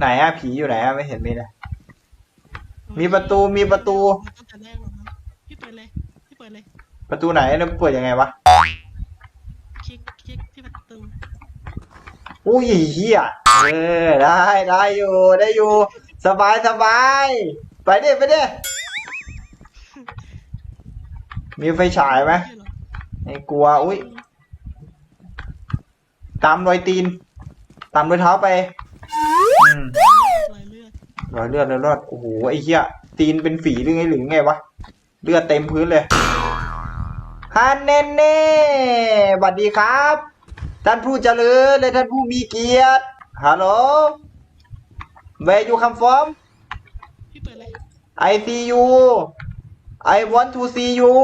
ไหนอะผีอยู่ไหนอะไม่เห็นมีเลย มีประตูมีประตู ตั้งแต่แรกแล้วนะพี่เปิดเลยพี่เปิดเลยประตูไหนแล้วเปิดยังไงวะคลิกคลิกที่ประตูอุ้ยเฮียเออได้ได้อยู่ได้อยู่ สบายสบายไปดิไปดิมีไฟฉายไหมใช่เหรอไม่กลัวอุ้ยตามรอยตีน ตามรอยเท้าไปอืม รอยเลือดรอยเลือดรอยเลือดโอ้โหไอ้เหี้ยตีนเป็นฝีหรือไงหรือไงวะเลือดเต็มพื้นเลยฮันเน่เน่สวัสดีครับ ท่านผู้เจริญและท่านผู้มีเกียรติฮัลโหล Where you come from พี่เปิดเลย I see you I want to see you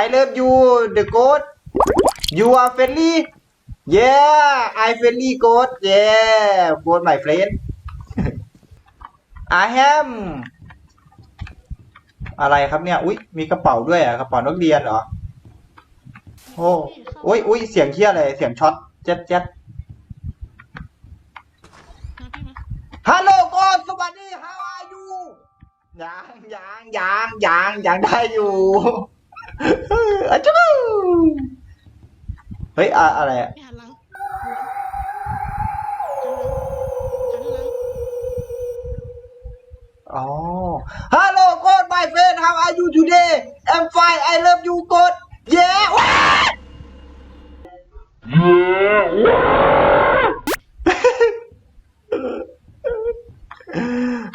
I love you the goat You are friendly Yeah I friendly goat Yeah goat my friend I am อะไรครับเนี่ย อุ๊ยมีกระเป๋าด้วยอะกระเป๋านักเรียนเหรอ โอ้อุ๊ยอุ๊ยเสียงเคี้ยอะไร เสียงช็อตเจ็ดเจ็ดฮัลโหลกอนสวัสดี how are you ยังยังยังยังยังได้อยู่อะจู้เฮ้ย อะอะไร อ๋อฮัลโหลกอน my friend how are you today I'm fine I love you กด yeah ว้า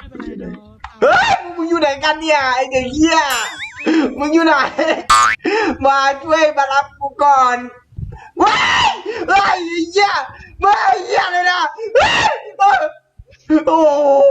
ไม่เป็นไรเดี๋ยวตามเฮ้ยมึงอยู่ไหนกันเนี่ยไอเด็กเหี้ยมึงอยู่ไหน มาช่วยมารับกูก่อนว้ายเฮ้ยไอ้เหี้ยไม่เหี้ยเลยนะเฮ้ยโอ้ย